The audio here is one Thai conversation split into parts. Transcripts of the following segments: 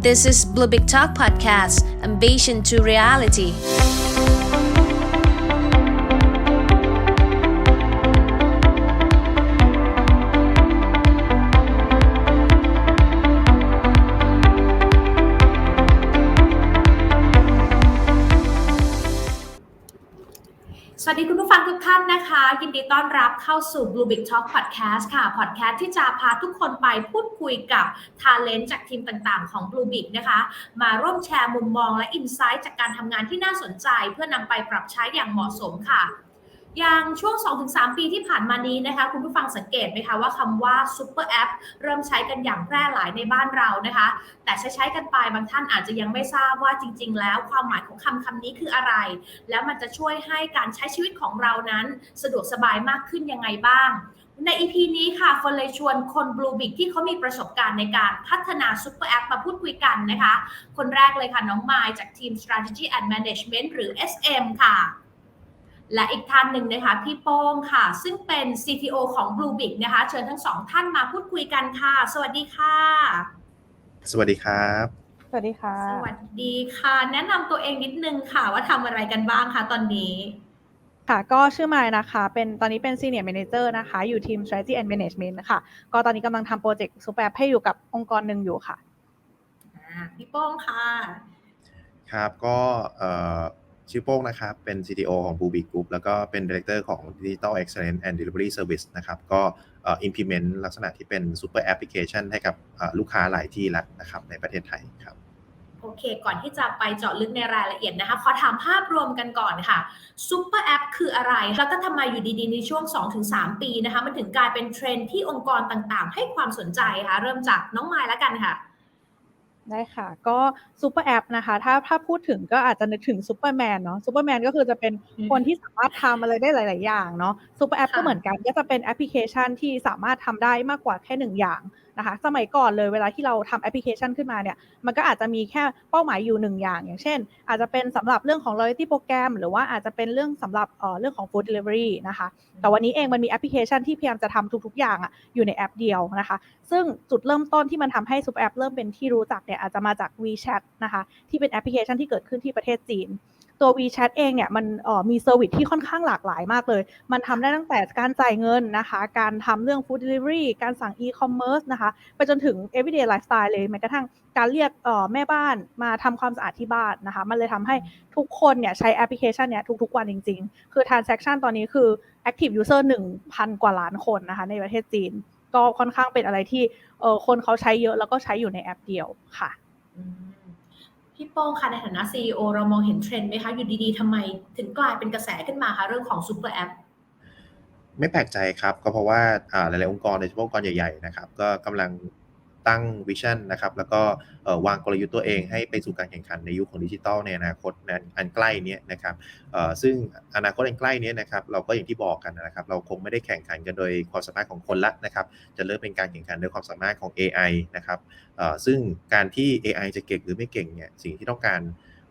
This is Blue Big Talk Podcast, Ambition to Reality. วัสดีคุณผู้ฟังทุกท่านนะคะ ยินดีต้อนรับเข้าสู่ Blue Big Talk Podcast ค่ะพอดแคสต์ที่จะพาทุกคนไปพูดคุยกับทาเลนต์จากทีมต่างๆ ของ Blue Big นะคะ มาร่วมแชร์มุมมองและอินไซต์จากการทำงานที่น่าสนใจ เพื่อนำไปปรับใช้อย่างเหมาะสมค่ะ อย่างช่วง 2-3 ปีที่ผ่านมานี้นะคะคุณผู้ฟังสังเกตไหมคะว่าคำว่า Super App เริ่มใช้กันอย่างแพร่หลายในบ้านเรานะคะ แต่ใช้ใช้กันไปบางท่านอาจจะยังไม่ทราบว่าจริง ๆ แล้วความหมายของคำคำนี้คืออะไร แล้วมันจะช่วยให้การใช้ชีวิตของเรานั้น สะดวกสบายมากขึ้นยังไงบ้างใน EP นี้ค่ะคนเลยชวนคนบลูบิกที่เขามีประสบการณ์ในการพัฒนาซุปเปอร์แอปมาพูดคุยกันนะคะ คนแรกเลยค่ะ น้องมายจากทีม strategy and management หรือ SM ค่ะ และอีกท่านหนึ่งนะคะพี่โป้งค่ะ ซึ่งเป็น CTO ของ Bluebic นะคะ เชิญทั้งสองท่านมาพูดคุยกันค่ะ สวัสดีค่ะ สวัสดีครับ สวัสดีค่ะ สวัสดีค่ะ แนะนำตัวเองนิดนึงค่ะ ว่าทำอะไรกันบ้างคะตอนนี้ค่ะก็ชื่อมายนะคะเป็นตอนนี้เป็น Senior Manager นะคะ อยู่ทีม Strategy and Management ค่ะก็ตอนนี้กำลังทำโปรเจกต์ซูเปอร์แอปให้อยู่กับองค์กรหนึ่งอยู่ค่ะอ่าพี่โป้งค่ะ ครับก็เอ่อ ชื่อโป้งนะครับ เป็น CTO ของ b ู o ิ Group แล้วก็เป็น Director ของ Digital Excellence and Delivery Service นะครับ ก็เอ่อ implement ลักษณะที่เป็น super application ให้กับลูกค้าหลายที่แล้วนะครับในประเทศไทยครับโอเค ก่อนที่จะไปเจาะลึกในรายละเอียดนะคะ ขอถามภาพรวมกันก่อนค่ะซุปเปอร์แอปคืออะไร แล้วก็ทำไมอยู่ดีๆ ในช่วง 2-3 ปีนะคะ มันถึงกลายเป็นเทรนด์ที่องค์กรต่างๆ ให้ความสนใจค่ะ เริ่มจากน้องไม้แล้วกันค่ะ ได้ค่ะ ก็ซูเปอร์แอปนะคะ ถ้าถ้าพูดถึงก็อาจจะนึกถึงซูเปอร์แมนเนาะซูเปอร์แมนก็คือจะเป็นอืมคนที่สามารถทำอะไรได้หลาย ๆ อย่างเนาะซูเปอร์แอปค่ะก็เหมือนกันก็จะเป็นแอปพลิเคชันที่สามารถทำได้มากกว่าแค่หนึ่งอย่างนะคะสมัยก่อนเลยเวลาที่เราทำแอปพลิเคชันขึ้นมาเนี่ยมันก็อาจจะมีแค่เป้าหมายอยู่หนึ่งอย่าง อย่างเช่น อาจจะเป็นสำหรับเรื่องของ loyalty โปรแกรมหรือว่าอาจจะเป็นเรื่องสำหรับเอ่อเรื่องของ food delivery นะคะแต่วันนี้เองมันมีแอปพลิเคชันที่พยายามจะทำทุก ๆ อย่างอะอยู่ในแอปเดียวนะคะ ซึ่งจุดเริ่มต้นที่มันทำให้ซูเปอร์แอปเริ่มเป็นที่รู้จักเนี่ยอาจจะมาจาก WeChat นะคะที่เป็นแอปพลิเคชันที่เกิดขึ้นที่ประเทศจีน ตัว WeChat เองเนี่ยมันออมีเซอร์วิสที่ค่อนข้างหลากหลายมากเลย มันทำได้ตั้งแต่การจ่ายเงินนะคะ การทำเรื่อง food delivery การสั่ง e-commerce นะคะ ไปจนถึง everyday lifestyle เลยแม้กระทั่งการเรียกออแม่บ้านมาทำความสะอาดที่บ้านนะคะ มันเลยทำให้ทุกคนเนี่ยใช้แอปพลิเคชันเนี่ยทุกๆวันจริง ๆ คือ transaction ตอนนี้คือ active user 1,000 กว่าล้านคนนะคะในประเทศจีน ก็ค่อนข้างเป็นอะไรที่เออคนเขาใช้เยอะแล้วก็ใช้อยู่ในแอปเดียวค่ะ พี่โป้งค่ะในฐานะ CEO เรามองเห็นเทรนด์ไหมคะอยู่ดีๆทำไมถึงกลายเป็นกระแสขึ้นมาคะเรื่องของซูเปอร์แอปไม่แปลกใจครับ ก็เพราะว่าอ่าหลายๆองค์กรโดยเฉพาะองค์กรใหญ่ๆนะครับก็กำลัง ตั้งวิชั่นนะครับแล้วก็วางกลยุทธ์ตัวเองให้ไปสู่การแข่งขันในยุคของดิจิทัลในอนาคตนนอันใกล้นี้นะครับซึ่งอนาคตอันใกล้นี้นะครับเราก็อย่างที่บอกกันนะครับ เราคงไม่ได้แข่งขันกันโดยความสามารถของคนละนะครับ จะเริ่มเป็นการแข่งขันโดยความสามารถของ AI นะครับซึ่งการที่ AI จะเก่งหรือไม่เก่งเนี่ยสิ่งที่ต้องการ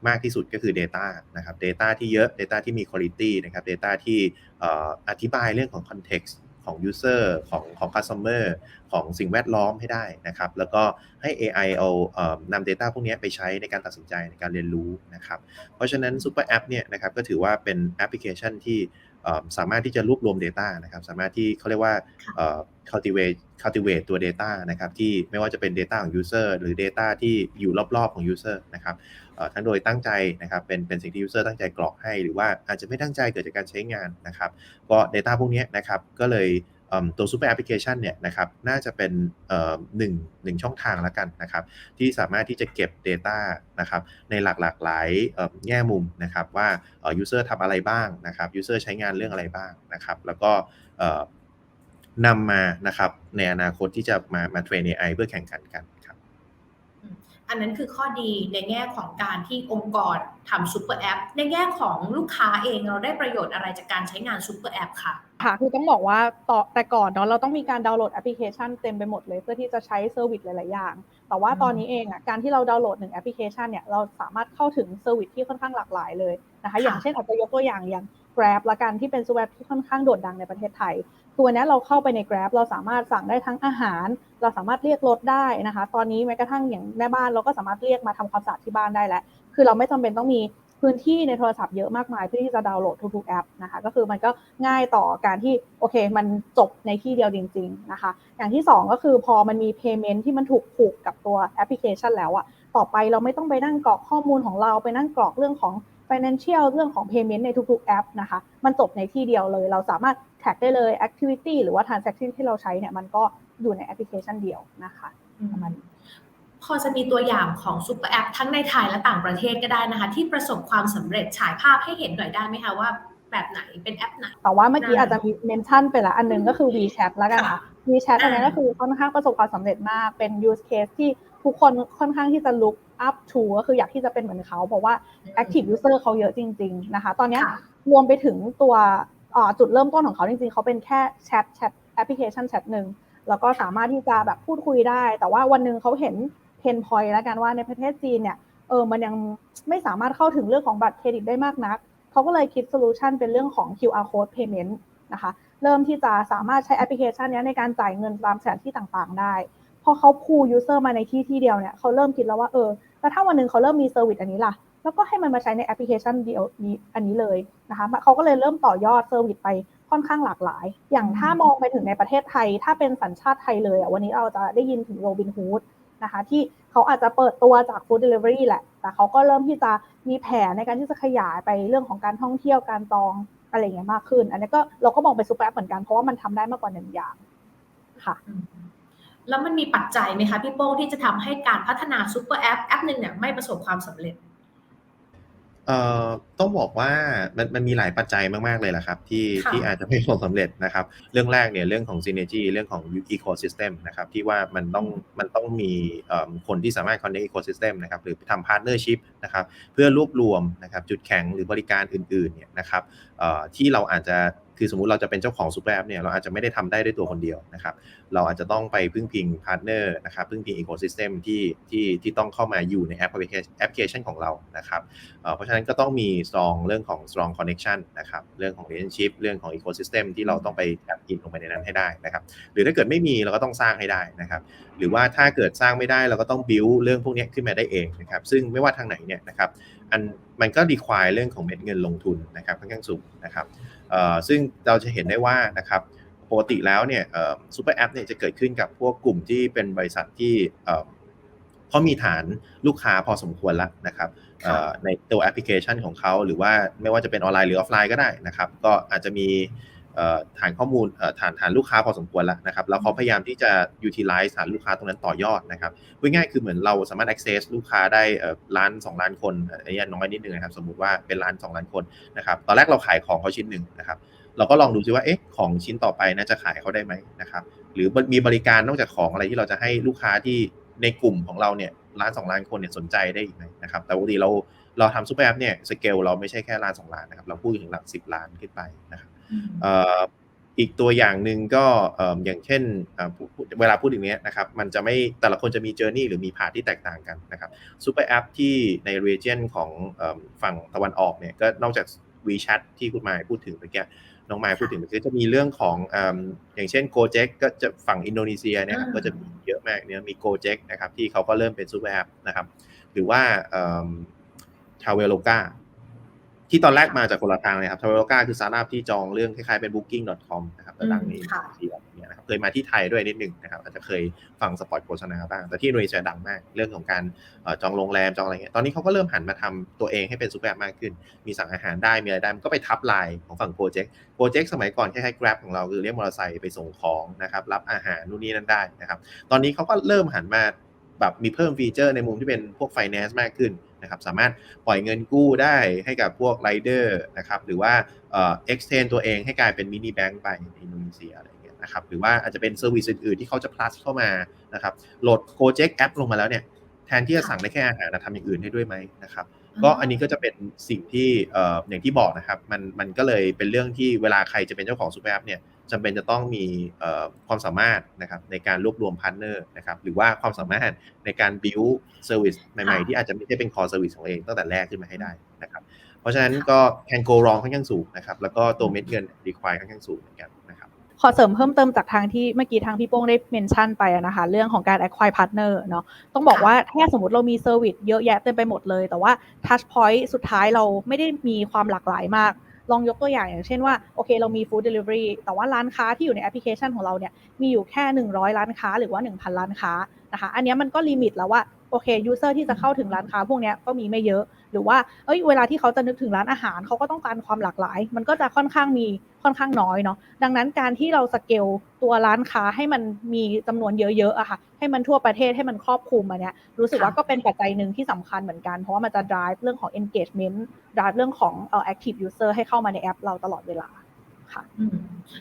มากที่สุดก็คือ Data นะครับ Data ที่เยอะ Data ที่มี Quality นะครับ Data ที่เอ่ออธิบายเรื่องของ Context ของ User ของของ Customer ของสิ่งแวดล้อมให้ได้นะครับ แล้วก็ให้ AI เอาเอ่อนำ Data พวกนี้ไปใช้ในการตัดสินใจในการเรียนรู้นะครับ เพราะฉะนั้น Super App เนี่ยนะครับก็ถือว่าเป็นแอปพลิเคชันที่เอ่อสามารถที่จะรวบรวม Data นะครับ สามารถที่เขาเรียกว่าเอ่อ cultivate cultivate ตัว Data นะครับที่ไม่ว่าจะเป็น Data ของ User หรือ Data ที่อยู่รอบๆของ User นะครับเอ่อ ทั้งโดยตั้งใจนะครับเป็นเป็นสิ่งที่ User ตั้งใจกรอกให้ หรือว่าอาจจะไม่ตั้งใจเกิดจากการใช้งานนะครับก็ Data พวกนี้นะครับก็เลยตัว Super Application เนี่ยนะครับน่าจะเป็นหนึ่งหนึ่งช่องทางแล้วกันนะครับที่สามารถที่จะเก็บ Data นะครับในหลากหลากหลายแง่มุมนะครับว่าอ่อ user ทำอะไรบ้างนะครับ user ใช้งานเรื่องอะไรบ้างนะครับแล้วก็นำมานะครับในอนาคตที่จะมามาเทรน AI เพื่อแข่งขันกัน อันนั้นคือข้อดีในแง่ของการที่องค์กรทำซูเปอร์แอปในแง่ของลูกค้าเองเราได้ประโยชน์อะไรจากการใช้งานซูเปอร์แอปค่ะค่ะคือต้องบอกว่าต่อแต่ก่อนเนาะเราต้องมีการดาวน์โหลดแอปพลิเคชันเต็มไปหมดเลยเพื่อที่จะใช้เซอร์วิสหลาย ๆ อย่าง แต่ว่าตอนนี้เองอะการที่เราดาวน์โหลดหนึ่งแอปพลิเคชันเนี่ยเราสามารถเข้าถึงเซอร์วิสที่ค่อนข้างหลากหลายเลย นะคะอย่างเช่นอาจจะยกตัวอย่างอย่าง Grab ละกันที่เป็นซูเปอร์แอปที่ค่อนข้างโดดดังในประเทศไทย ตัวเนี้ยเราเข้าไปใน Grab เราสามารถสั่งได้ทั้งอาหาร เราสามารถเรียกรถได้นะคะ ตอนนี้แม้กระทั่งอย่างแม่บ้านเราก็สามารถเรียกมาทำความสะอาดที่บ้านได้แล้วคือเราไม่จำเป็นต้องมีพื้นที่ในโทรศัพท์เยอะมากมายเพื่อที่จะดาวน์โหลดทุกๆแอปนะคะ ก็คือมันก็ง่ายต่อการที่โอเค มันจบในที่เดียวจริง ๆนะคะ อย่างที่สองก็คือพอมันมี payment ที่มันถูกผูกกับตัวแอปพลิเคชันแล้วอะต่อไปเราไม่ต้องไปนั่งกรอกข้อมูลของเราไปนั่งกรอกเรื่องของ financial เรื่องของ payment ในทุกๆแอปนะคะ มันจบในที่เดียวเลย เราสามารถ track ได้เลย activity หรือว่า transaction ที่เราใช้เนี่ยมันก็อยู่ในแอปพลิเคชันเดียวนะคะประมาณนี้พอจะมีตัวอย่างของซูเปอร์แอปทั้งในไทยและต่างประเทศก็ได้นะคะ ที่ประสบความสำเร็จฉายภาพให้เห็นหน่อยได้ไหมคะว่าแบบไหนเป็นแอปไหน แต่ว่าเมื่อกี้ได้อาจจะมีเมนชั่นไปละอันหนึงก็คือ WeChat แล้วกันค่ะ WeChat อันนี้อ่าก็คือค่อนข้างประสบความสำเร็จมากเป็น use case ที่ทุกคนค่อนข้างที่จะ look up to ก็คืออยากที่จะเป็นเหมือนเขาเพราะว่า active user เขาเยอะจริง ๆ นะคะ ตอนเนี้ยค่ะรวมไปถึงตัวเอ่อจุดเริ่มต้นของเขาจริง ๆ เขาเป็นแค่แชทแชทแอปพลิเคชันแชทหนึ่งแล้วก็สามารถที่จะแบบพูดคุยได้ แต่ว่าวันหนึ่งเขาเห็นเพนพอยต์แล้วกันว่าในประเทศจีนเนี่ยเออมันยังไม่สามารถเข้าถึงเรื่องของบัตรเครดิตได้มากนัก เขาก็เลยคิดโซลูชันเป็นเรื่องของ QR code payment นะคะ เริ่มที่จะสามารถใช้แอปพลิเคชันเนี้ยในการจ่ายเงินตามสถานที่ต่างๆ ได้ พอเขาพูยูเซอร์มาในที่ที่เดียวเนี่ยเขาเริ่มคิดแล้วว่าเออ แล้วถ้าวันหนึ่งเขาเริ่มมีเซอร์วิสอันนี้ล่ะ แล้วก็ให้มันมาใช้ในแอปพลิเคชันเดียวนี้อันนี้เลยนะคะเขาก็เลยเริ่มต่อยอดเซอร์วิสไปค่อนข้างหลากหลาย อย่างถ้ามองไปถึงในประเทศไทย ถ้าเป็นสัญชาติไทยเลยอะวันนี้เราจะได้ยินถึงโรบินฮูดนะคะที่เขาอาจจะเปิดตัวจาก Food Delivery แหละ แต่เขาก็เริ่มที่จะมีแผนในการที่จะขยายไปเรื่องของการท่องเที่ยวการจองอะไรอย่างเงี้ยมากขึ้น อันนี้ก็เราก็มองเป็นซูเปอร์แอปเหมือนกันเพราะว่ามันทำได้มากกว่าหนึ่งอย่างค่ะ แล้วมันมีปัจจัยไหมคะพี่โป้งที่จะทำให้การพัฒนาซูเปอร์แอปแอปหนึ่งเนี่ยไม่ประสบความสำเร็จเอ่อต้องบอกว่ามันมันมีหลายปัจจัยมาก ๆ เลยแหละครับ ที่ค่ะที่อาจจะไม่ประสบสำเร็จนะครับ เรื่องแรกเนี่ยเรื่องของ synergy เรื่องของ ecosystem นะครับที่ว่ามันต้องมันต้องมีเอิ่มคนที่สามารถ connect ecosystem นะครับหรือทำ partnership นะครับเพื่อรวบรวมนะครับจุดแข็งหรือบริการอื่นๆเนี่ยนะครับเอ่อที่เราอาจจะ คือสมมุติเราจะเป็นเจ้าของซูเปอร์แอปเนี่ยเราอาจจะไม่ได้ทำได้ด้วยตัวคนเดียวนะครับ เราอาจจะต้องไปพึ่งพิงพาร์ทเนอร์นะครับพึ่งพิงอีโค y ิสเต็มที่ที่ที่ต้องเข้ามาอยู่ในแอปพลิเคชันแอปพลิเคชันของเรานะครับเพราะฉะนั้นก็ต้องมี strong เรื่องของ strong connection นะครับเรื่องของ relationship เรื่องของ ecosystem ที่เราต้องไปแทบอินลงไปในนั้นให้ได้นะครับ หรือถ้าเกิดไม่มีเราก็ต้องสร้างให้ได้นะครับหรือว่าถ้าเกิดสร้างไม่ได้เราก็ต้อง build เรื่องพวกนี้ขึ้นมาได้เองนะครับซึ่งไม่ว่าทางไหนเนี่ยนะครับ อันมันก็ require เรื่องของเม็ดเงินลงทุนนะครับค่อนข้างสูงนะครับเอ่อซึ่งเราจะเห็นได้ว่านะครับปกติแล้วเนี่ยซูเปอร์แอปเนี่ยจะเกิดขึ้นกับพวกกลุ่มที่เป็นบริษัทที่เอ่อเขามีฐานลูกค้าพอสมควรแล้วนะครับเอ่อในตัวแอปพลิเคชันของเขาหรือว่าไม่ว่าจะเป็นออนไลน์หรือออฟไลน์ก็ได้นะครับ ก็อาจจะมีเอ่อ ฐานข้อมูลฐานฐานลูกค้าพอสมควรแล้วนะครับแล้วเขาพยายามที่จะ utilize ฐานลูกค้าตรงนั้นต่อยอดนะครับพูดง่ายคือเหมือนเราสามารถ access ลูกค้าได้เอ่อล้านสองล้านคนอันนี้น้อยนิดนึงนะครับสมมุติว่าเป็นล้านสองล้านคนนะครับตอนแรกเราขายของเขาชิ้นหนึ่งนะครับเราก็ลองดูซิว่าเอ๊ะของชิ้นต่อไปน่าจะขายเขาได้ไหมนะครับหรือมีบริการนอกจากของอะไรที่เราจะให้ลูกค้าที่ในกลุ่มของเราเนี่ยล้านสองล้านคนเนี่ยสนใจได้อีกไหมนะครับแต่ปกติเราเราทำซูเปอร์แอปเนี่ยสเกลเราไม่ใช่แค่ล้านสองล้านนะครับเราพูดถึงหลักสิบล้านขึ้นไปนะครับ อ่ออีกตัวอย่างหนึ่งก็เอ่ออย่างเช่นเอ่อพูพูดเวลาพูดอย่างเนี้ยนะครับมันจะไม่แต่ละคนจะมีเจอร์นี่หรือมีพาร์ทที่แตกต่างกันนะครับซูเปอร์แอปที่ในเรเจนของเอิ่มฝั่งตะวันออกเนี่ยก็นอกจาก WeChat ที่คุณมายพูดถึงเมื่อกี้น้องมายพูดถึงก็จะมีเรื่องของเอมอย่างเช่น Gojek ก็จะฝั่งอินโดนีเซียเนะครับอ่าก็จะมีเยอะมากเนี่ยมี Gojek นะครับที่เขาก็เริ่มเป็นซูเปอร์แอปนะครับหรือว่าทาวเวโลกา ที่ตอนแรกมาจากคนละทางเลยครับทาวเวโลกาคือสตาร์ทอัพที่จองเรื่องคล้ายๆเป็น booking.com นะครับแล้วดังในอินโดนีเซียเนี่ยนะครับเคยมาที่ไทยด้วยนิดนึงนะครับอาจจะเคยฟังสปอตโฆษณาบ้าง แต่ที่อินโดนีเซียดังมาก เรื่องของการเอ่อจองโรงแรมจองอะไรเงี้ยตอนนี้เขาก็เริ่มหันมาทำตัวเองให้เป็นซูเปอร์แอปมากขึ้น มีสั่งอาหารได้มีอะไรได้มันก็ไปทับไลน์ของฝั่งโปรเจกต์โปรเจกต์สมัยก่อนคล้ายๆ Grab ของเราคือเรียกมอเตอร์ไซค์ไปส่งของนะครับรับอาหารนู่นนี่นั่นได้นะครับตอนนี้เขาก็เริ่มหันมาแบบมีเพิ่มฟีเจอร์ในมุมที่เป็นพวก finance มากขึ้น นะครับสามารถปล่อยเงินกู้ได้ให้กับพวกไรเดอร์นะครับหรือว่าเอ่อ extend ตัวเองให้กลายเป็นมินิแบงก์ไปในอินโดนีเซียอะไรอย่างเงี้ยนะครับหรือว่าอาจจะเป็นเซอร์วิสอื่นๆที่เขาจะ plus เข้ามานะครับโหลด Gojek แอปลงมาแล้วเนี่ยแทนที่จะสั่งได้แค่อาหารนะทำอย่างอื่นให้ด้วยไหมนะครับก็อันนี้ก็จะเป็นสิ่งที่เอ่ออย่างที่บอกนะครับมันมันก็เลยเป็นเรื่องที่เวลาใครจะเป็นเจ้าของซูเปอร์แอปเนี่ย จำเป็นจะต้องมีเอ่อความสามารถนะครับในการรวบรวมพาร์ทเนอร์นะครับหรือว่าความสามารถในการ build service ใหม่ค่ะๆที่อาจจะไม่ใช่เป็น core service ของเองตั้งแต่แรกขึ้นมาให้ได้นะครับเพราะฉะนั้นก็ can go wrong ค่อนข้างสูงนะครับแล้วก็ตัวเม็ดเงิน require ค่อนข้างสูงเหมือนกันนะครับขอเสริมเพิ่มเติมจากทางที่เมื่อกี้ทางพี่โป้งได้เมนชั่นไปอะนะคะเรื่องของการ acquire partner เนาะต้องบอกว่าถ้าสมมติเรามีเซอร์วิสเยอะแยะเต็มไปหมดเลย แต่ว่า touch point สุดท้ายเราไม่ได้มีความหลากหลายมาก ลองยกตัวอย่างอย่างเช่นว่าโอเคเรามี food delivery แต่ว่าร้านค้าที่อยู่ในแอปพลิเคชันของเราเนี่ยมีอยู่แค่ 100 ร้านค้าหรือว่า 1,000 ร้านค้านะคะอันนี้มันก็ลิมิตแล้วว่า โอเคยูเซอร์ที่จะเข้าถึงร้านค้าพวกเนี้ยก็มีไม่เยอะ หรือว่าเอ้ยเวลาที่เขาจะนึกถึงร้านอาหารเขาก็ต้องการความหลากหลาย มันก็จะค่อนข้างมีค่อนข้างน้อยเนาะดังนั้นการที่เราสเกลตัวร้านค้าให้มันมีจำนวนเยอะๆอะค่ะ ให้มันทั่วประเทศให้มันครอบคลุมมาเนี้ยรู้สึกว่าก็เป็นปัจจัยหนึ่งที่สำคัญเหมือนกัน เพราะว่ามันจะ drive เรื่องของ engagement drive เรื่องของเอ่อ active user ให้เข้ามาในแอปเราตลอดเวลา ค่ะอืม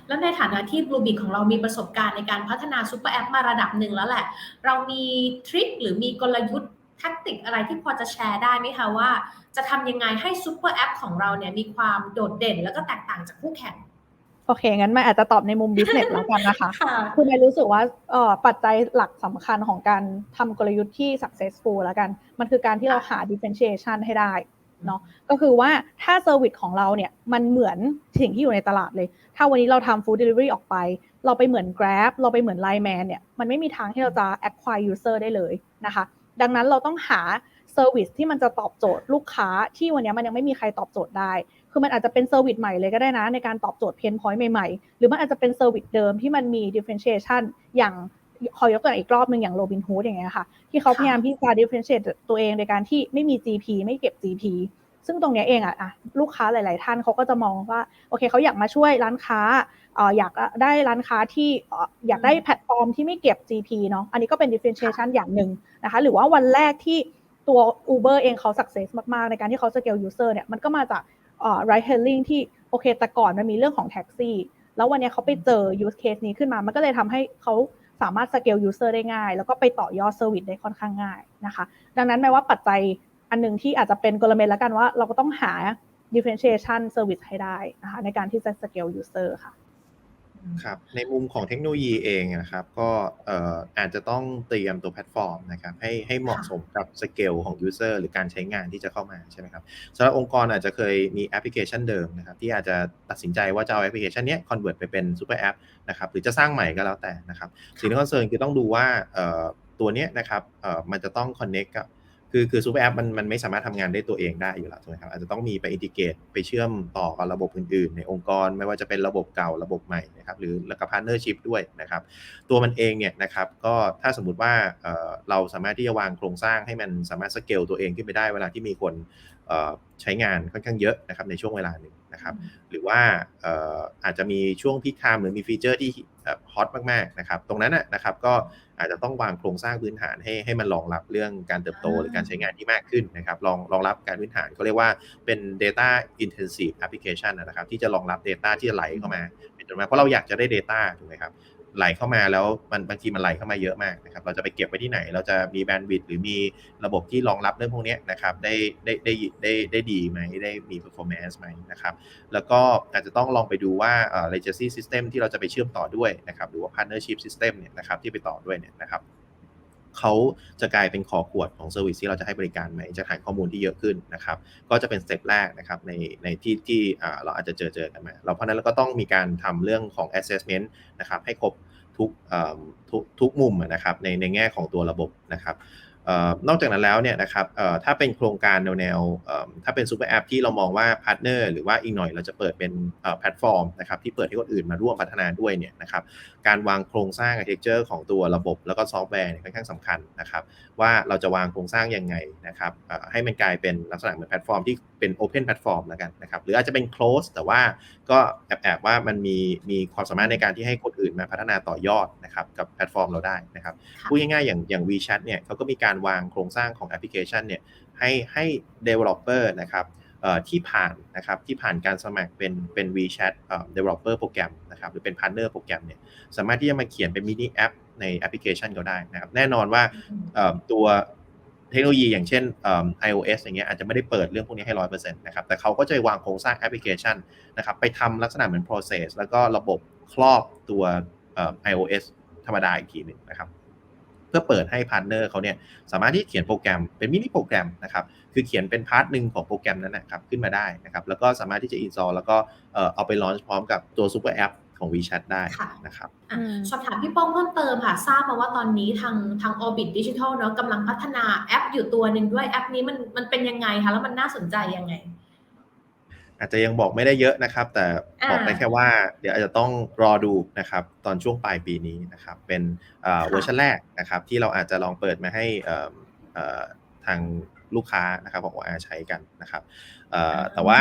แล้วในฐานะที่ Bluebeat ของเรามีประสบการณ์ในการพัฒนาซูเปอร์แอปมาระดับหนึ่งแล้วแหละ เรามีทริคหรือมีกลยุทธ์แทคติกอะไรที่พอจะแชร์ได้ไหมคะว่า จะทำยังไงให้ซูเปอร์แอปของเราเนี่ยมีความโดดเด่นแล้วก็แตกต่างจากคู่แข่งโอเค งั้นไม่อาจจะตอบในมุม business แล้วกันนะคะค่ะคือไม่รู้สึกว่าเอ่อปัจจัยหลักสำคัญของการทำกลยุทธ์ที่ successful แล้วกัน มันคือการที่เราหา differentiation ให้ได้ เนาะก็คือว่าถ้า service ของเราเนี่ยมันเหมือนสิ่งที่อยู่ในตลาดเลย ถ้าวันนี้เราทำ food delivery ออกไป เราไปเหมือน Grab เราไปเหมือน Line Man เนี่ยมันไม่มีทางที่เราจะ acquire user ได้เลยนะคะดังนั้นเราต้องหา service ที่มันจะตอบโจทย์ลูกค้าที่วันนี้มันยังไม่มีใครตอบโจทย์ได้ คือมันอาจจะเป็นเซอร์วิสใหม่เลยก็ได้นะ ในการตอบโจทย์เพนพอยต์ใหม่ๆ หรือมันอาจจะเป็นเซอร์วิสเดิมที่มันมี differentiation อย่าง ขอยกตัวอย่างอีกรอบหนึ่งอย่างโรบินฮูดอย่างเงี้ยค่ะ ที่เขาพยายามที่จะ differentiate ตัวเองโดยการที่ไม่มี GP ไม่เก็บ GP ซึ่งตรงเนี้ยเองอะอะลูกค้าหลาย ๆ ท่านเขาก็จะมองว่าโอเคเขาอยากมาช่วยร้านค้าเอ่ออยากได้ร้านค้าที่เอ่ออยากได้แพลตฟอร์มที่ไม่เก็บ GP เนาะอันนี้ก็เป็น differentiation อย่างหนึ่งนะคะหรือว่าวันแรกที่ตัว Uber เองเขา success มาก ๆ ในการที่เขา scale user เนี่ยมันก็มาจากเอ่อ ride hailing ที่โอเคแต่ก่อนมันมีเรื่องของแท็กซี่แล้ววันเนี้ยเขาไปเจอ use case นี้ขึ้นมา มันก็เลยทำให้เขา สามารถสเกลยูเซอร์ได้ง่าย แล้วก็ไปต่อยอดเซอร์วิสได้ค่อนข้างง่ายนะคะ ดังนั้นแม้ว่าปัจจัยอันหนึ่งที่อาจจะเป็นกลเม็ดแล้วกันว่า เราก็ต้องหา differentiation service ให้ได้นะคะในการที่จะ scale user ค่ะ ครับในมุมของเทคโนโลยีเองนะครับก็อาจจะต้องเตรียมตัวแพลตฟอร์มนะครับให้ให้เหมาะสมกับสเกลของยูเซอร์หรือการใช้งานที่จะเข้ามาใช่ไหมครับสำหรับองค์กรอาจจะเคยมีแอปพลิเคชันเดิมนะครับที่อาจจะตัดสินใจว่าจะเอาแอปพลิเคชันนี้คอนเวิร์ตไปเป็นซูเปอร์แอปนะครับหรือจะสร้างใหม่ก็แล้วแต่นะครับสิ่งที่คอนเซิร์นคือต้องดูว่าตัวนี้นะครับมันจะต้องคอนเน็กกับ คือคือซูเปอร์แอปมันมันไม่สามารถทำงานได้ตัวเองได้อยู่แล้วถูกไหมครับอาจจะต้องมีไปอินทิเกตไปเชื่อมต่อกับระบบอื่นๆ ในองค์กรไม่ว่าจะเป็นระบบเก่าระบบใหม่นะครับหรือระดับพาร์เนอร์ชิพด้วยนะครับตัวมันเองเนี่ยนะครับก็ถ้าสมมุติว่าเเราสามารถที่จะวางโครงสร้างให้มันสามารถสเกลตัวเองขึ้นไปได้เวลาที่มีคนใช้งานค่อนข้างเยอะนะครับในช่วงเวลาหนึ่ง นะครับหรือว่าเอ่ออาจจะมีช่วงพีคไทม์หรือมีฟีเจอร์ที่ฮอตมากๆนะครับตรงนั้นนะนะครับก็อาจจะต้องวางโครงสร้างพื้นฐานให้ให้มันรองรับเรื่องการเติบโตอ่าหรือการใช้งานที่มากขึ้นนะครับรองรองรับการพื้นฐานเขาเรียกว่าเป็น data intensive application นะครับที่จะรองรับ data ที่จะไหลเข้ามาเป็นจำนวนมากเพราะเราอยากจะได้ data ถูกไหมครับ ไหลเข้ามาแล้วมันบางทีมันไหลเข้ามาเยอะมากนะครับ เราจะไปเก็บไว้ที่ไหน เราจะมีแบนด์วิดหรือมีระบบที่รองรับเรื่องพวกนี้นะครับได้ได้ได้ได้ได้ดีไหมได้มี performance ไหมนะครับ แล้วก็อาจจะต้องลองไปดูว่าเอ่อ legacy system ที่เราจะไปเชื่อมต่อด้วยนะครับหรือว่า partnership system เนี่ยนะครับที่ไปต่อด้วยเนี่ยนะครับ เขาจะกลายเป็นคอขวดของเซอร์วิสที่เราจะให้บริการไหมจะฐานข้อมูลที่เยอะขึ้นนะครับ ก็จะเป็นสเต็ปแรกนะครับในในที่ที่เราอาจจะเจอเจอกันมาเราเพราะนั้นเราก็ต้องมีการทำเรื่องของ assessment นะครับให้ครบทุกทุกทุกมุมนะครับในในแง่ของตัวระบบนะครับ นอกจากนั้นแล้วเนี่ยนะครับเอ่อถ้าเป็นโครงการแนวแนวเอ่อถ้าเป็นซูเปอร์แอปที่เรามองว่าพาร์ทเนอร์หรือว่าอีกหน่อยเราจะเปิดเป็นเอ่อแพลตฟอร์มนะครับที่เปิดให้คนอื่นมาร่วมพัฒนาด้วยเนี่ยนะครับการวางโครงสร้าง architecture ของตัวระบบแล้วก็ซอฟต์แวร์เนี่ยค่อนข้างสำคัญนะครับว่าเราจะวางโครงสร้างยังไงนะครับเอ่อให้มันกลายเป็นลักษณะเหมือนแพลตฟอร์มที่เป็น Open Platform แล้วกันนะครับหรืออาจจะเป็น Close แต่ว่าก็แอบแอบว่ามันมีมีความสามารถในการที่ให้คนอื่นมาพัฒนาต่อยอดนะครับกับแพลตฟอร์มเราได้นะครับค่ะพูดง่ายๆอย่างอย่าง WeChat เนี่ยเขาก็มีการวางโครงสร้างของแอปพลิเคชันเนี่ยให้ให้ developer นะครับเอ่อที่ผ่านนะครับที่ผ่านการสมัครเป็นเป็น WeChat เอ่อ developer โปรแกรมนะครับหรือเป็น partner โปรแกรมเนี่ยสามารถที่จะมาเขียนเป็นมินิแอปในแอปพลิเคชันก็ได้นะครับแน่นอนว่าเอ่อตัวเทคโนโลยีอย่างเช่นเอ่อ iOS อย่างเงี้ยอาจจะไม่ได้เปิดเรื่องพวกนี้ให้ร้อยเปอร์เซ็นต์นะครับแต่เขาก็จะวางโครงสร้างแอปพลิเคชันนะครับไปทำลักษณะเหมือน process แล้วก็ระบบครอบตัวเอ่อ iOS ธรรมดาอีกทีหนึ่งนะครับ เพื่อเปิดให้พาร์ทเนอร์เขาเนี่ยสามารถที่เขียนโปรแกรมเป็นมินิโปรแกรมนะครับคือเขียนเป็นพาร์ทหนึ่งของโปรแกรมนั้นนะครับขึ้นมาได้นะครับแล้วก็สามารถที่จะ install แล้วก็เอาไปลอนช์พร้อมกับตัวซูเปอร์แอปของ WeChat ได้นะครับอสอบถามพี่ป้องเพิ่มเติมค่ะ ทราบมาว่าตอนนี้ทางทาง Orbit Digital เนอะกำลังพัฒนาแอปอยู่ตัวหนึ่งด้วยแอปนี้มันมันเป็นยังไงคะแล้วมันน่าสนใจยังไง อาจจะยังบอกไม่ได้เยอะนะครับ แต่อ่าบอกได้แค่ว่า เดี๋ยวอาจจะต้องรอดูนะครับ ตอนช่วงปลายปีนี้นะครับ เป็นเอ่อค่ะเวอร์ชันแรกนะครับ ที่เราอาจจะลองเปิดมาให้เอิ่มเอ่อทางลูกค้านะครับของ OR ใช้กันนะครับเอ่อแต่ว่า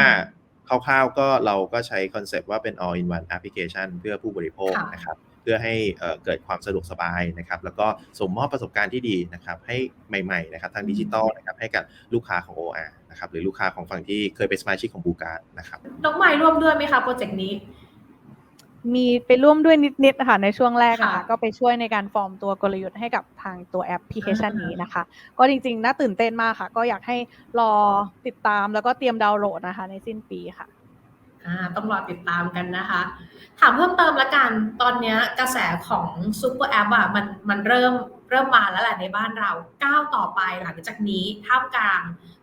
คร่าวๆก็เราก็ใช้คอนเซปต์ว่าเป็น all in one application เพื่อผู้บริโภคค่ะนะครับเพื่อให้เอ่อเกิดความสะดวกสบายนะครับแล้วก็ส่งมอบประสบการณ์ที่ดีนะครับให้ใหม่ๆนะครับทางดิจิตอลนะครับให้กับลูกค้าของ OR นะครับหรือลูกค้าของฝั่งที่เคยเป็นสมาชิกของบูการนะครับน้องใหม่ร่วมด้วยไหมคะโปรเจกต์นี้มีไปร่วมด้วยนิดๆนะคะในช่วงแรกนะค่ะคะก็ไปช่วยในการฟอร์มตัวกลยุทธ์ให้กับทางตัวแอปพลิเคชันอ่านี้นี้นะคะ ก็จริงๆ น่าตื่นเต้นมากค่ะ ก็อยากให้รอติดตามแล้วก็เตรียมดาวน์โหลดนะคะในสิ้นปีค่ะอ่า ต้องรอติดตามกันนะคะ ถามเพิ่มเติมละกัน ตอนนี้กระแสของซูเปอร์แอปอะมันมันเริ่มเริ่มมาแล้วแหละในบ้านเราก้าวต่อไปหลังจากนี้ท่ามกลาง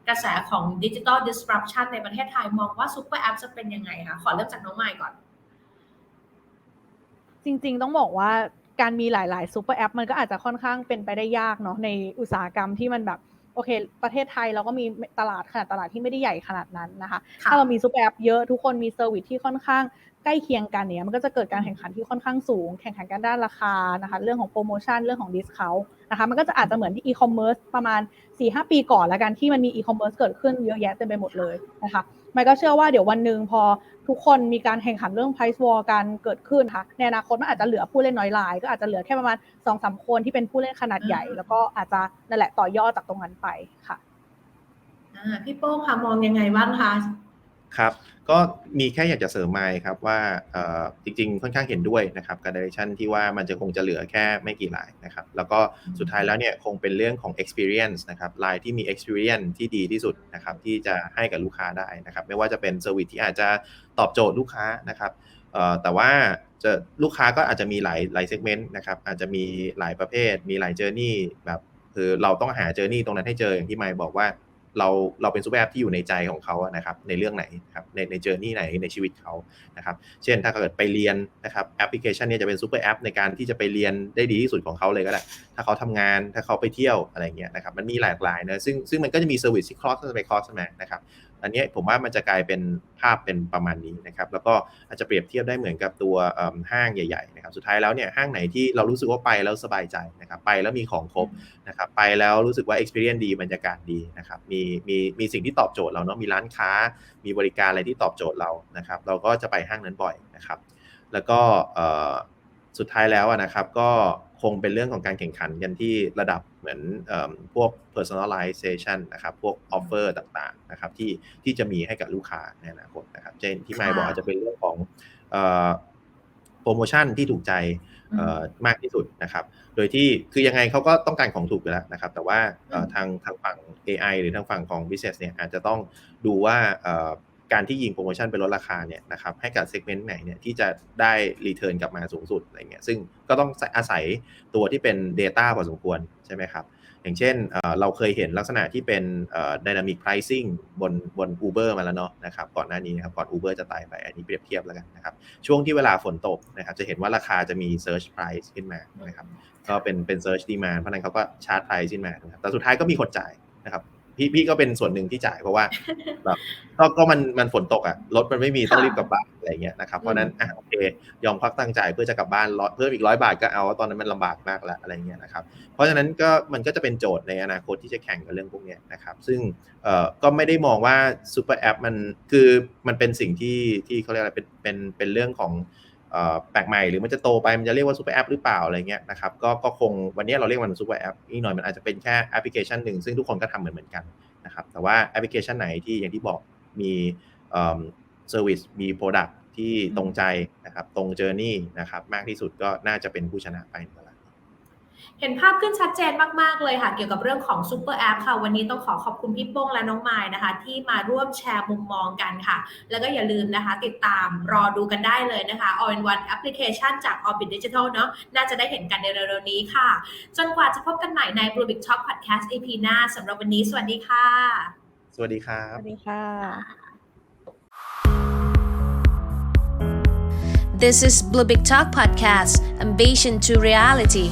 กระแสของดิจิ t a ล disruption ในประเทศไทยมองว่าซูเปอร์แอปจะเป็นยังไงคะขอเริ่มจากน้องใหม่ก่อน จริง ๆ ต้องบอกว่าการมีหลาย ๆซูเปอร์แอปมันก็อาจจะค่อนข้างเป็นไปได้ยากเนาะในอุตสาหกรรมที่มันแบบ โอเค ประเทศไทยเราก็มีตลาดขนาดตลาดที่ไม่ได้ใหญ่ขนาดนั้นนะคะค่ะถ้าเรามีซูเปอร์แอปเยอะทุกคนมีเซอร์วิสที่ค่อนข้างใกล้เคียงกันเนี่ยมันก็จะเกิดการแข่งขันที่ค่อนข้างสูง แข่งขันกันด้านราคานะคะเรื่องของโปรโมชั่นเรื่องของดิสคาวนะคะมันก็จะอาจจะเหมือนที่อีคอมเมิร์ซประมาณ4-5 ปีก่อนแล้วกันที่มันมีอีคอมเมิร์ซเกิดขึ้นเยอะแยะเต็มไปหมดเลยนะคะ ไม่ก็เชื่อว่าเดี๋ยววันหนึ่งพอทุกคนมีการแข่งขันเรื่อง price war กันเกิดขึ้นค่ะในอนาคตมันอาจจะเหลือผู้เล่นน้อยราย ก็อาจจะเหลือแค่ประมาณสองสามคนที่เป็นผู้เล่นขนาดใหญ่ แล้วก็อาจจะนั่นแหละต่อยอดจากตรงนั้นไปค่ะพี่โป้งค่ะมองยังไงบ้างคะ ครับก็มีแค่อยากจะเสริมมาครับว่าเอ่อจริงๆ ค่อนข้างเห็นด้วยนะครับกับ direction ที่ว่ามันจะคงจะเหลือแค่ไม่กี่รายนะครับแล้วก็สุดท้ายแล้วเนี่ยคงเป็นเรื่องของ experience นะครับรายที่มี experience ที่ดีที่สุดนะครับที่จะให้กับลูกค้าได้นะครับไม่ว่าจะเป็น service ที่อาจจะตอบโจทย์ลูกค้านะครับเอ่อแต่ว่าจะลูกค้าก็อาจจะมีหลายหลาย segment นะครับอาจจะมีหลายประเภท มีหลาย journey แบบคือเราต้องหา journey ตรงนั้นให้เจออย่างที่ไมค์บอกว่า เราเราเป็นซูเปอร์แอปที่อยู่ในใจของเขานะครับในเรื่องไหนครับในในเจอร์นี่ไหนในชีวิตเขานะครับเช่นถ้าเกิดไปเรียนนะครับแอปพลิเคชันนี้จะเป็นซูเปอร์แอปในการที่จะไปเรียนได้ดีที่สุดของเขาเลยก็ได้ ถ้าเขาทำงานถ้าเขาไปเที่ยวอะไรเงี้ยนะครับมันมีหลากหลายนะซึ่งซึ่งมันก็จะมีเซอร์วิสที่คลอสไปคลอสมานะครับ อันเนี้ยผมว่ามันจะกลายเป็นภาพเป็นประมาณนี้นะครับ แล้วก็อาจจะเปรียบเทียบได้เหมือนกับตัวเอิ่มห้างใหญ่ๆนะครับ สุดท้ายแล้วเนี่ยห้างไหนที่เรารู้สึกว่าไปแล้วสบายใจนะครับ ไปแล้วมีของครบนะครับ ไปแล้วรู้สึกว่า experience ดีบรรยากาศดีนะครับ มีมีมีสิ่งที่ตอบโจทย์เราเนาะ มีร้านค้า มีบริการอะไรที่ตอบโจทย์เรา นะครับ เราก็จะไปห้างนั้นบ่อยนะครับ แล้วก็เอ่อสุดท้ายแล้วอะนะครับ ก็คงเป็นเรื่องของการแข่งขันกันที่ระดับ เหมือนเอมพวก personalization นะครับ พวก offer ต่างๆนะครับที่ที่จะมีให้กับลูกค้าในอนาคตนะครับเช่นที่ไมค์บอกอาจจะเป็นเรื่องของเอ่อโปรโมชั่นที่ถูกใจเอ่อมากที่สุดนะครับ โดยที่คือยังไงเขาก็ต้องการของถูกอยู่แล้วนะครับ แต่ว่าเอ่ออืมทางทางฝั่ง AI หรือทางฝั่งของ business เนี่ยอาจจะต้องดูว่าเอ่อ การที่ยิงโปรโมชั่นไปลดราคาเนี่ยนะครับให้กับ segment ไหนเนี่ยที่จะได้ return กลับมาสูงสุดอะไรเงี้ยซึ่งก็ต้องอาศัยตัวที่เป็น data พอสมควรใช่ไหมครับอย่างเช่นเราเคยเห็นลักษณะที่เป็นเอ่อ dynamic pricing บนบน Uber มาแล้วเนาะนะครับก่อนหน้านี้นะครับก่อน Uber จะตายไปอันนี้เปรียบเทียบแล้วกันนะครับช่วงที่เวลาฝนตกนะครับจะเห็นว่าราคาจะมี search price ขึ้นมานะครับก็เป็นเป็น search demand เพราะฉะนั้นเขาก็ชาร์จ price ขึ้นมานะครับแต่สุดท้ายก็มีคนจ่ายนะครับ พี่พี่ก็เป็นส่วนหนึ่งที่จ่ายเพราะว่าแบบก็ก็มันมันฝนตกอะรถมันไม่มีต้องรีบกลับบ้านอะไรเงี้ยนะครับเพราะฉะนั้นอะโอเคยอมควักตังค์จ่ายเพื่อจะกลับบ้านร้อยเพิ่มอีกร้อยบาทก็เอาตอนนั้นมันลำบากมากแล้วอะไรเงี้ยนะครับเพราะฉะนั้นก็มันก็จะเป็นโจทย์ในอนาคตที่จะแข่งกับเรื่องพวกเนี้ยนะครับซึ่งเอ่อก็ไม่ได้มองว่าซูเปอร์แอปมันคือมันเป็นสิ่งที่ที่เขาเรียกอะไรเป็นเป็นเป็นเรื่องของเอ่อ แปลกใหม่หรือมันจะโตไปมันจะเรียกว่าซูเปอร์แอปหรือเปล่าอะไรเงี้ยนะครับก็ก็คงวันนี้เราเรียกมันซูเปอร์แอปอีกหน่อยมันอาจจะเป็นแค่แอปพลิเคชันหนึ่งซึ่งทุกคนก็ทำเหมือนเหมือนกันนะครับแต่ว่าแอปพลิเคชันไหนที่อย่างที่บอกมีเซอร์วิสมีโปรดักที่ตรงใจนะครับตรงเจอร์นี่นะครับมากที่สุดก็น่าจะเป็นผู้ชนะไปในต เห็นภาพขึ้นชัดเจนมาก ๆ เลยค่ะ เกี่ยวกับเรื่องของซูเปอร์แอปค่ะ วันนี้ต้องขอขอบคุณพี่โป้งและน้องไม้นะคะ ที่มาร่วมแชร์มุมมองกันค่ะ แล้วก็อย่าลืมนะคะ ติดตามรอดูกันได้เลยนะคะ All in One Application จาก Orbit Digital เนาะน่าจะได้เห็นกันในเร็วๆนี้ค่ะ จนกว่าจะพบกันใหม่ใน Blue Big Talk Podcast EP หน้าสำหรับวันนี้ สวัสดีค่ะ สวัสดีครัสบวัสดีค่ะ This is Bluebic Talk Podcast, Ambition to Reality.